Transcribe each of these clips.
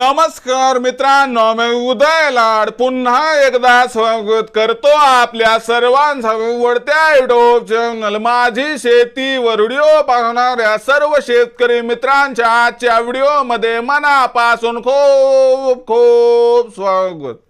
नमस्कार मित्रांनो मी उदय लाड. पुन्हा एकदा स्वागत करतो आपल्या सर्वांचा वडत्या युट्यूब चॅनल माझी शेती वर व्हिडिओ पाहणाऱ्या सर्व शेतकरी मित्रांच्या आजच्या व्हिडिओ मनापासून खूप खूप स्वागत.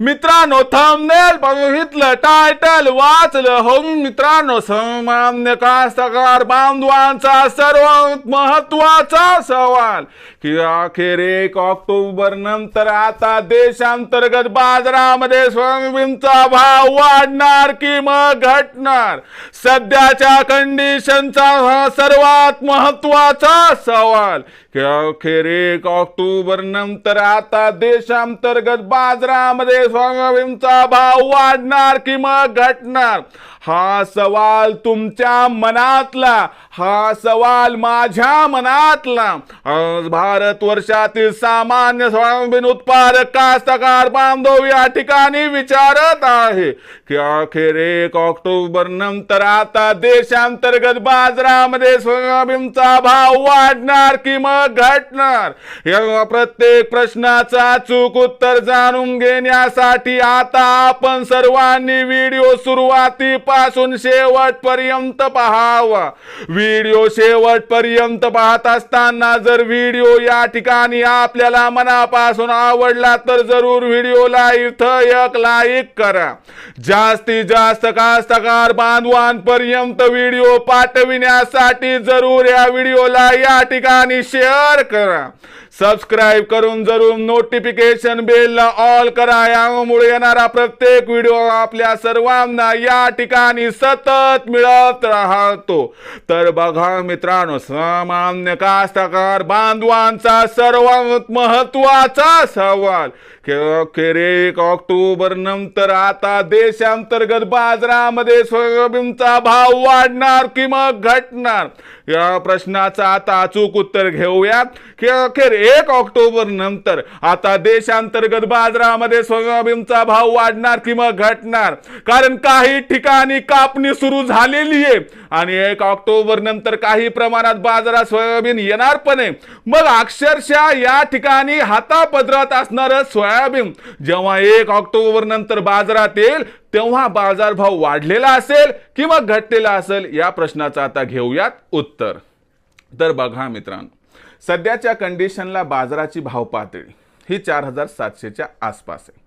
मित्रांनो थंबनेल बघितलं टायटल वाचलं. हो मित्रांनो सामान्य कास्तकार बांधवांचा सर्वात महत्त्वाचा सवाल. की अखेर एक ऑक्टोबर नंतर आता देशांतर्गत बाजारामध्ये सोयाबीनचा भाव वाढणार की मग घटणार? सध्याच्या कंडिशनचा हा सर्वात महत्त्वाचा सवाल. अखेर ऑक्टोबर नंतर आता देशांतर्गत बाजारामध्ये सोयाबीनचा भाव वाढणार किंवा मग घटणार? हा सवाल तुमच्या मनातला हा सवाल माझ्या मनातला. आज भारत वर्षातील सामान्य सोयाबीन उत्पादक कास्तकार बांधव या ठिकाणी विचारत आहे की अखेर एक ऑक्टोबर नंतर आता देशांतर्गत बाजारामध्ये सोयाबीनचा भाव वाढणार कि मग घटणार? या प्रत्येक प्रश्नाचा चूक उत्तर जाणून घेण्यासाठी आता आपण सर्वांनी व्हिडिओ सुरुवाती पासून शेवटपर्यंत पहावा. व्हिडिओ शेवटपर्यंत पाहत असताना जर व्हिडिओ या ठिकाणी आपल्याला मनापासून आवडला तर जरूर व्हिडिओला इथं एक लाईक करा. जास्तीत जास्त कास्तकार बांधवांपर्यंत व्हिडिओ पाठविण्यासाठी जरूर या व्हिडिओला या ठिकाणी शेअर करा. सबस्क्राईब करून जरूर नोटिफिकेशन बेलला ऑल करा. यामुळे येणारा प्रत्येक व्हिडिओ आपल्या सर्वांना या ठिकाणी सतत मिळत राहतो. तर बघा मित्रांनो सामान्य कास्तकार बांधवांचा सर्वात महत्त्वाचा सवाल एक ऑक्टोबर नंतर आता देशांतर्गत बाजारामध्ये सोयाबीनचा भाव वाढणार कि मग घटणार? या प्रश्नाचं आता अचूक उत्तर घेऊयात. की अखेर एक ऑक्टोबर नंतर आता देशांतर्गत बाजारामध्ये सोयाबीनचा भाव वाढणार कि मग घटणार? कारण काही ठिकाणी कापणी सुरू झालेली आहे आणि एक ऑक्टोबर नंतर काही प्रमाणात बाजारात सोयाबीन येणार पण आहे. मग अक्षरशः या ठिकाणी हातापदरात असणार साहेब जेव्हा एक ऑक्टोबर नंतर बाजारात येईल तेव्हा बाजारभाव वाढलेला असेल किंवा घटलेला असेल या प्रश्नाचं आता घेऊयात उत्तर. तर बघा मित्रांनो सध्याच्या कंडिशनला बाजाराची भाव पातळी ही चार हजार सातशेच्या आसपास आहे.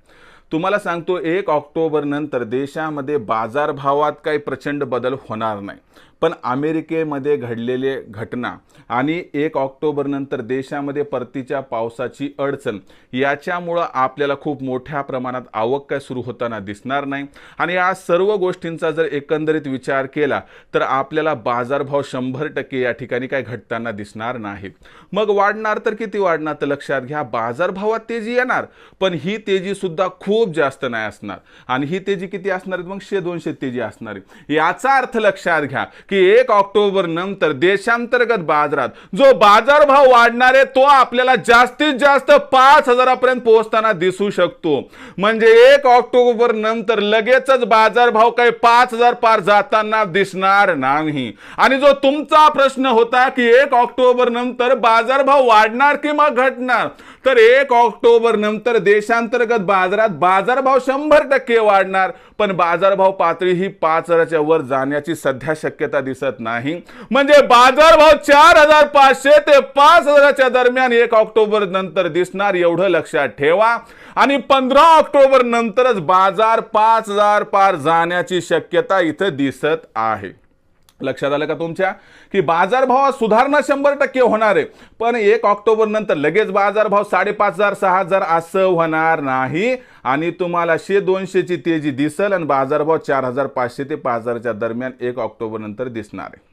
तुम्हाला सांगतो एक ऑक्टोबर नंतर देशामध्ये बाजारभावात काही प्रचंड बदल होणार नाही. पण अमेरिकेमध्ये घडलेले घटना आणि एक ऑक्टोबरनंतर देशामध्ये परतीच्या पावसाची अडचण याच्यामुळं आपल्याला खूप मोठ्या प्रमाणात आवक काय सुरू होताना दिसणार नाही. आणि या सर्व गोष्टींचा जर एकंदरीत विचार केला तर आपल्याला बाजारभाव शंभर टक्के या ठिकाणी काय घटताना दिसणार नाही. मग वाढणार तर किती वाढणार तर लक्षात घ्या. बाजारभावात तेजी येणार पण ही तेजी सुद्धा खूप जास्त नाही असणार. आणि ही तेजी किती असणार? मग शे दोनशे तेजी असणार. याचा अर्थ लक्षात घ्या. की एक ऑक्टोबर नंतर देशांतर्गत बाजारात जो बाजारभाव वाढणार आहे तो आपल्याला जास्तीत जास्त पाच हजारापर्यंत पोहोचताना दिसू शकतो. म्हणजे एक ऑक्टोबर नंतर लगेचच बाजारभाव काही पाच हजार पार जाताना दिसणार नाही. आणि जो तुमचा प्रश्न होता की एक ऑक्टोबर नंतर बाजारभाव वाढणार किंवा घटणार तर एक ऑक्टोबर नंतर देशांतर्गत बाजारात बाजारभाव शंभर टक्के वाढणार पण बाजारभाव पातळी ही पाच हजाराच्या वर जाण्याची सध्या शक्यता दिसत नाही. म्हणजे बाजारभाव चार हजार पाचशे ते पाच हजाराच्या दरम्यान एक ऑक्टोबर नंतर दिसणार एवढं लक्षात ठेवा. आणि पंधरा ऑक्टोबर नंतरच बाजार पाच हजार पार जाण्याची शक्यता इथं दिसत आहे. लक्षात आलं का तुमच्या? की बाजारभावात सुधारणा शंभर टक्के होणार आहे. पण एक ऑक्टोबर नंतर लगेच बाजारभाव साडेपाच हजार सहा हजार असं होणार नाही. आणि तुम्हाला शे दोनशेची तेजी दिसल आणि बाजारभाव चार हजार पाचशे ते पाच हजारच्या दरम्यान एक ऑक्टोबर नंतर दिसणार आहे.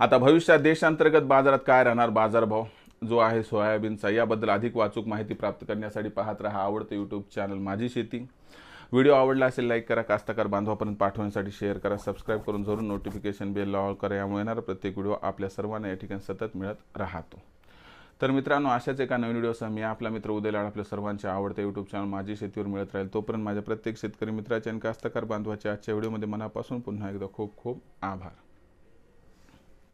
आता भविष्यात देशांतर्गत बाजारात काय राहणार? बाजारभाव जो आहे सोयाबीनचा याबद्दल अधिक वाचूक माहिती प्राप्त करण्यासाठी पाहत राहा आवडतं यूट्यूब चॅनल माझी शेती. व्हिडिओ आवडला असेल लाईक करा. कास्तकार बांधवापर्यंत पाठवण्यासाठी शेअर करा. सबस्क्राईब करून जरूर नोटिफिकेशन बेल ऑल करा. यामुळे येणारा प्रत्येक व्हिडिओ आपल्या सर्वांना या ठिकाणी सतत मिळत राहतो. तर मित्रांनो अशाच एका नवीन व्हिडिओसह मी आपला मित्र उदय लाड आपल्या सर्वांचे आवडते यूट्यूब चॅनल माझी शेतीवर मिळत राहील. तोपर्यंत माझ्या प्रत्येक शेतकरी मित्राच्या आणि कास्तकार बांधवाच्या आजच्या व्हिडिओमध्ये मनापासून पुन्हा एकदा खूप खूप आभार.